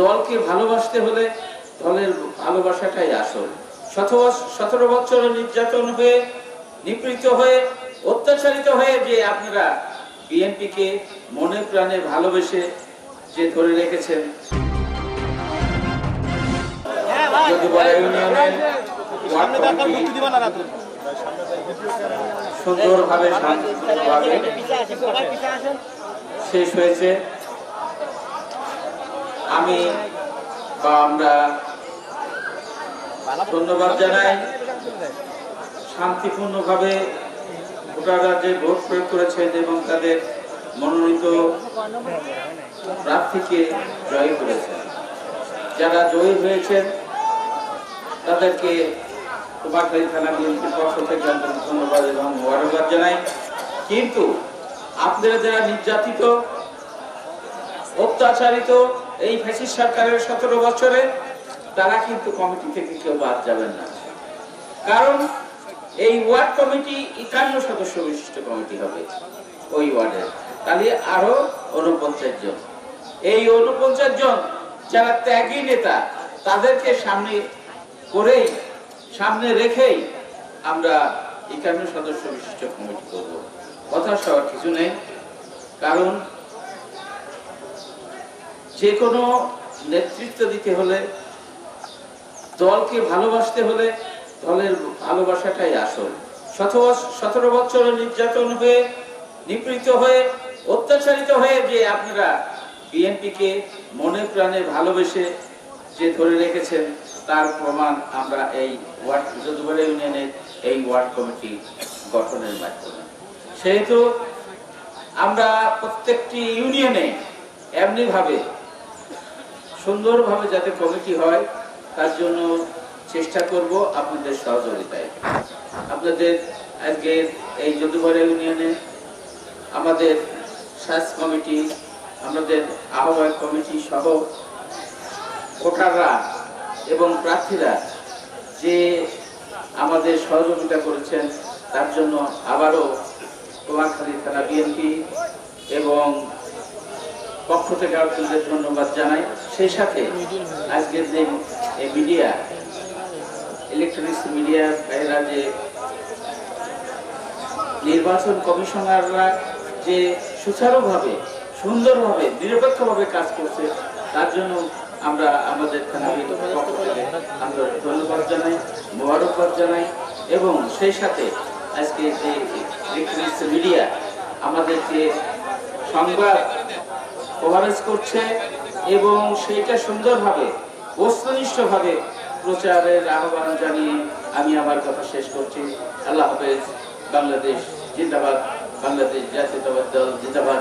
দলকে ভালোবাসতে হলে দলের ভালোবাসাটাই আসল। সতেরো বছর নির্যাতন হয়ে নিপীড়িত হয়ে অত্যাচারিত হয়ে যে আপনারা বিএনপিকে মনে প্রাণে ভালোবেসে যে ধরে রেখেছেন। সুন্দরভাবে শেষ হয়েছে। আমি বা আমরা ধন্যবাদ জানাই। শান্তিপূর্ণভাবে ভোটাররা যে ভোট প্রয়োগ করেছেন এবং তাদের মনোনীত প্রার্থীকে জয় করেছেন। যারা জয়ী হয়েছেন, তাদেরকে কুমারখালী থানা বিএনপির পক্ষ থেকে আন্তরিক ধন্যবাদ এবং মোবারকবাদ জানাই। কিন্তু আপনারা যারা নির্যাতিত, অত্যাচারিত এই ফ্যাসিস্ট সরকারের সতেরো বছরে তারা কিন্তু কমিটি থেকে কেউ বাদ যাবেন না। কারণ এই ওয়ার্ড কমিটি একান্ন সদস্য বিশিষ্ট কমিটি হবে ওই ওয়ার্ডের তাহলে আরও উনপঞ্চাশ জন। এই উনপঞ্চাশ জন যারা ত্যাগী নেতা, তাদেরকে সামনে করেই, সামনে রেখেই আমরা একান্ন সদস্য বিশিষ্ট কমিটি করব। কথা সবার কিছু নেই। কারণ যে কোনো নেতৃত্ব দিতে হলে, দলকে ভালোবাসতে হলে দলের ভালোবাসাটাই আসল। সতেরো বছর নির্যাতন হয়ে, নিপীড়িত হয়ে, অত্যাচারিত হয়ে যে আপনারা বিএনপিকে মনে প্রাণে ভালোবেসে যে ধরে রেখেছেন, তার প্রমাণ আমরা এই ওয়ার্ড, যদুবাড়া ইউনিয়নের এই ওয়ার্ড কমিটি গঠনের মাধ্যমে। সেহেতু আমরা প্রত্যেকটি ইউনিয়নে এমনিভাবে সুন্দরভাবে যাতে কমিটি হয়, তার জন্য চেষ্টা করব আপনাদের সহযোগিতায়। আপনাদের আজকে এই যদুবাড়া ইউনিয়নে আমাদের সাস কমিটি, আমাদের আহ্বায়ক কমিটি সহ ভোটাররা এবং প্রার্থীরা যে আমাদের সহযোগিতা করেছেন, তার জন্য আবারও কুমারখালী থানা বিএনপি এবং পক্ষ থেকে আপনাদের ধন্যবাদ জানাই। সেই সাথে আজকের যে মিডিয়া ইলেকট্রনিক্স মিডিয়া এরা যে নির্বাচন কমিশনাররা যে সুচারুভাবে, সুন্দরভাবে, নিরপেক্ষভাবে কাজ করছে, তার জন্য আমরা আমাদের আমরা ধন্যবাদ জানাই, মোবারকবাদ জানাই এবং সেই সাথে আজকে যে ইলেকট্রনিক্স মিডিয়া আমাদেরকে সংবাদ কভারেজ করছে এবং সেইটা সুন্দরভাবে বস্তুনিষ্ঠভাবে প্রচারের আহ্বান জানিয়ে আমি আমার কথা শেষ করছি। আল্লাহ হাফেজ, বাংলাদেশ জিন্দাবাদ, বাংলাদেশ জাতীয়তাবাদ দল জিন্দাবাদ।